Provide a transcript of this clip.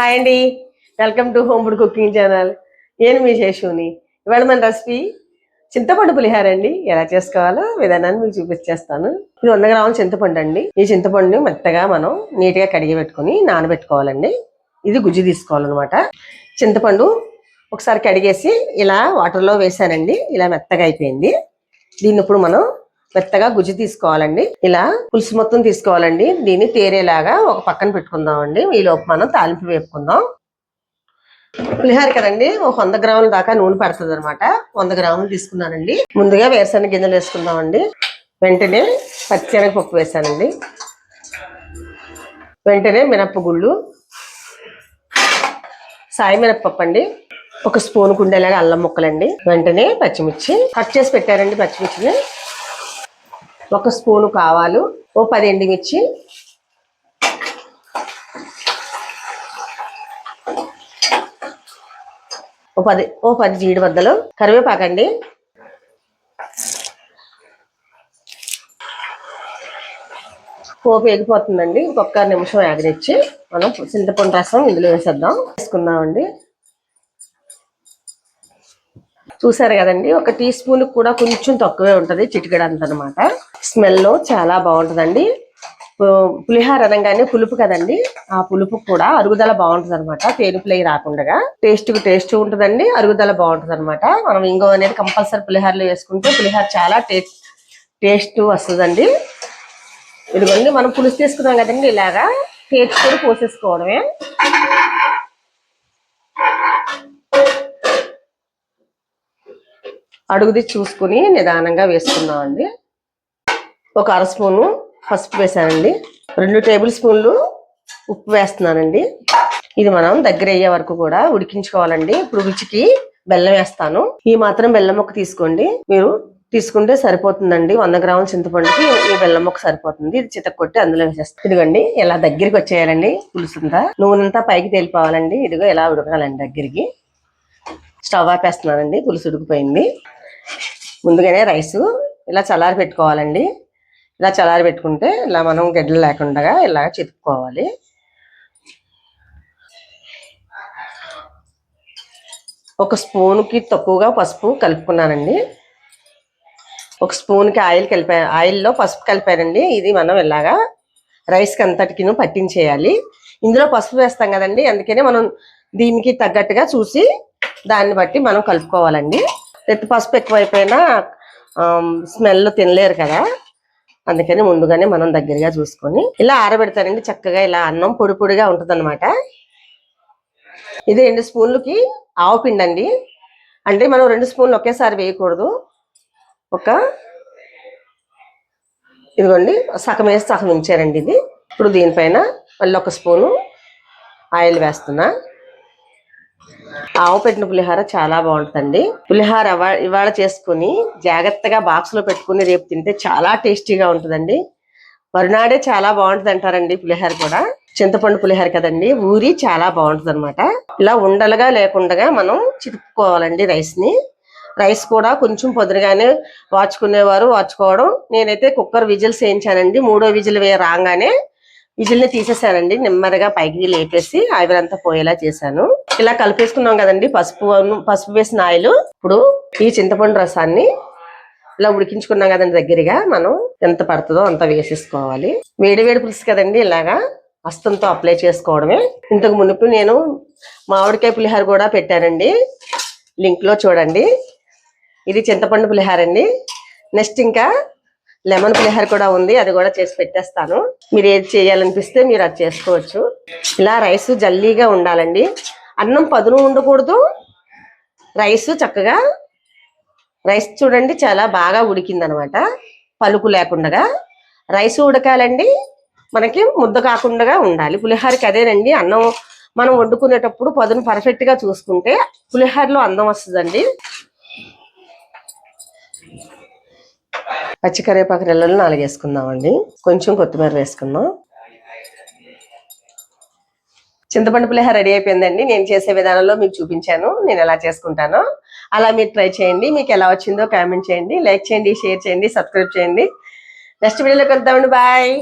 Hi అండి. Welcome to home food cooking channel నేను మీ శేషుని. ఇవాళ మన రెసిపీ చింతపండు పులిహార అండి. ఎలా చేసుకోవాలో విధానాన్ని మీకు చూపించేస్తాను. ఇది వంద గ్రాముల చింతపండు అండి. ఈ చింతపండుని మెత్తగా మనం నీట్గా కడిగి పెట్టుకుని నానబెట్టుకోవాలండి. ఇది గుజ్జు తీసుకోవాలన్నమాట. చింతపండు ఒకసారి కడిగేసి ఇలా వాటర్లో వేసానండి. ఇలా మెత్తగా అయిపోయింది. దీన్ని ఇప్పుడు మనం మెత్తగా గుజ్జు తీసుకోవాలండి. ఇలా పులుసు మొత్తం తీసుకోవాలండి. దీన్ని తేరేలాగా ఒక పక్కన పెట్టుకుందామండి. అండి లోపు మనం తాలింపు వేపుకుందాం. పులిహార కదండి ఒక వంద గ్రాముల దాకా నూనె పడుతుంది అనమాట వంద గ్రాములు తీసుకున్నానండి. ముందుగా వేరుశనగ గింజలు వేసుకుందామండి. వెంటనే పచ్చిశనగపప్పు వేసానండి. వెంటనే మినప్పగుళ్ళు. సాయి మినప్పప్పు అండి. ఒక స్పూన్ కుండేలాగా అల్లం ముక్కలండి. వెంటనే పచ్చిమిర్చి. కట్ చేసి పెట్టారండి పచ్చిమిర్చిని. ఒక స్పూను కావాలు. ఓ పది ఎండుమిర్చి. ఓ పది ఓ పది జీడిబద్దలు కరివేపాకండి పోపు ఎగిపోతుందండి ఇంకొక నిమిషం ఆగనిచ్చి మనం చింతపండు రసం ఇందులో వేసేద్దాం. వేసుకుందామండి. చూసారు కదండి ఒక టీ స్పూన్ కూడా కొంచెం తక్కువే ఉంటుంది చిటికెడంత అనమాట స్మెల్ చాలా బాగుంటుందండి. పులిహార అనగానే పులుపు కదండి. ఆ పులుపు కూడా అరుగుదల బాగుంటుంది అనమాట తేనుపులై రాకుండా టేస్ట్ టేస్ట్ ఉంటుందండి. అరుగుదల బాగుంటుంది అనమాట మనం ఇంకో అనేది కంపల్సరీ పులిహారలో వేసుకుంటే పులిహార చాలా టేస్ట్ టేస్ట్ వస్తుందండి. ఇదిగోండి మనం పులుసు తీసుకున్నాం కదండి ఇలాగా. కూడా పోసేసుకోవడమే. అడుగుది చూసుకుని నిదానంగా వేసుకుందాం అండి ఒక అర స్పూను పసుపు వేసానండి. రెండు టేబుల్ స్పూన్లు ఉప్పు వేస్తున్నానండి. ఇది మనం దగ్గర అయ్యే వరకు కూడా ఉడికించుకోవాలండి. ఇప్పుడు రుచికి బెల్లం వేస్తాను. ఈ మాత్రం బెల్లం ముక్క తీసుకోండి. మీరు తీసుకుంటే సరిపోతుందండి. వంద గ్రాముల చింతపండుకి ఈ బెల్లం ముక్క సరిపోతుంది. ఇది చితక్కొట్టి అందులో వేసేస్తాం ఇదిగోండి ఇలా దగ్గరికి వచ్చేయాలండి పులుసుంతా. నూనెంతా పైకి తేలిపోవాలండి. ఇదిగో ఇలా ఉడకాలండి దగ్గరికి. స్టవ్ ఆపేస్తున్నానండి. పులుసు ఉడికిపోయింది. ముందుగానే రైసు ఇలా చల్లారి పెట్టుకోవాలండి ఇలా చల్లారి పెట్టుకుంటే ఇలా మనం గడ్డలు లేకుండా ఇలా చితుక్కోవాలి. ఒక స్పూన్కి తక్కువగా పసుపు కలుపుకున్నానండి. ఒక స్పూన్కి ఆయిల్ కలిపా ఆయిల్లో పసుపు కలిపానండి. ఇది మనం ఇలాగా రైస్కి అంతటికి పట్టించేయాలి. ఇందులో పసుపు వేస్తాం కదండి అందుకనే మనం దీనికి తగ్గట్టుగా చూసి దాన్ని బట్టి మనం కలుపుకోవాలండి. ఎత్తు పసుపు ఎక్కువైపోయినా స్మెల్ తినలేరు కదా. అందుకని ముందుగానే మనం దగ్గరగా చూసుకొని ఇలా ఆరబెడతానండి. చక్కగా ఇలా అన్నం పొడి పొడిగా ఉంటుంది ఇది రెండు స్పూన్లకి ఆవు పిండి అండి అంటే మనం రెండు స్పూన్లు ఒకేసారి వేయకూడదు. ఒక ఇదిగోండి సగం వేసి సగం ఉంచారండి ఇది. ఇప్పుడు దీనిపైన మళ్ళీ ఒక స్పూను ఆయిల్ వేస్తున్నా. ఆవు పెట్టిన పులిహార చాలా బాగుంటుందండి. పులిహార ఇవాళ చేసుకుని జాగ్రత్తగా బాక్స్లో పెట్టుకుని రేపు తింటే చాలా టేస్టీగా ఉంటుందండి. మరునాడే చాలా బాగుంటుంది అంటారండి పులిహార కూడా. చింతపండు పులిహార కదండి ఊరి చాలా బాగుంటుంది అనమాట ఇలా ఉండలుగా లేకుండా మనం చితుక్కోవాలండి రైస్ని రైస్ కూడా కొంచెం పొద్దునగానే వాచుకునేవారు వాచుకోవడం. నేనైతే కుక్కర్ విజిల్స్ వేయించానండి మూడో విజిల్ వే రాగానే విజిల్ని తీసేసానండి నెమ్మదిగా పైకి లేపేసి ఆవిరంతా పోయేలా చేశాను. ఇలా కలిపేసుకున్నాం కదండి పసుపు పసుపు వేసిన ఆయిల్. ఇప్పుడు ఈ చింతపండు రసాన్ని ఇలా ఉడికించుకున్నాం కదండి దగ్గరగా మనం. ఎంత పడుతుందో అంత వేసేసుకోవాలి. వేడి వేడి పులుసు కదండి ఇలాగా. హస్తంతో అప్లై చేసుకోవడమే. ఇంతకు మునుపు నేను మామిడికాయ పులిహార కూడా పెట్టానండి. లింక్లో చూడండి. ఇది చింతపండు పులిహార అండి. నెక్స్ట్ ఇంకా లెమన్ పులిహార కూడా ఉంది అది కూడా చేసి పెట్టేస్తాను. మీరు ఏది చేయాలనిపిస్తే మీరు అది చేసుకోవచ్చు. ఇలా రైస్ జల్లీగా ఉండాలండి. అన్నం పదును ఉండకూడదు. రైస్ చక్కగా రైస్ చూడండి చాలా బాగా ఉడికింది అనమాట పలుకు లేకుండా రైస్ ఉడకాలండి. మనకి ముద్ద కాకుండా ఉండాలి. పులిహారకి అదేనండి. అన్నం మనం వండుకునేటప్పుడు పదును పర్ఫెక్ట్గా చూసుకుంటే పులిహారలో అందం వస్తుందండి. పచ్చి రెల్లలు నాలుగు వేసుకుందామండి కొంచెం కొత్తిమీర వేసుకుందాం. చింతపండు పులిహార రెడీ అయిపోయిందండి. నేను చేసే విధానంలో మీకు చూపించాను. నేను ఎలా చేసుకుంటానో అలా మీరు ట్రై చేయండి. మీకు ఎలా వచ్చిందో కామెంట్ చేయండి. లైక్ చేయండి షేర్ చేయండి సబ్స్క్రైబ్ చేయండి. నెక్స్ట్ వీడియోలోకి వెళ్తామండి బాయ్.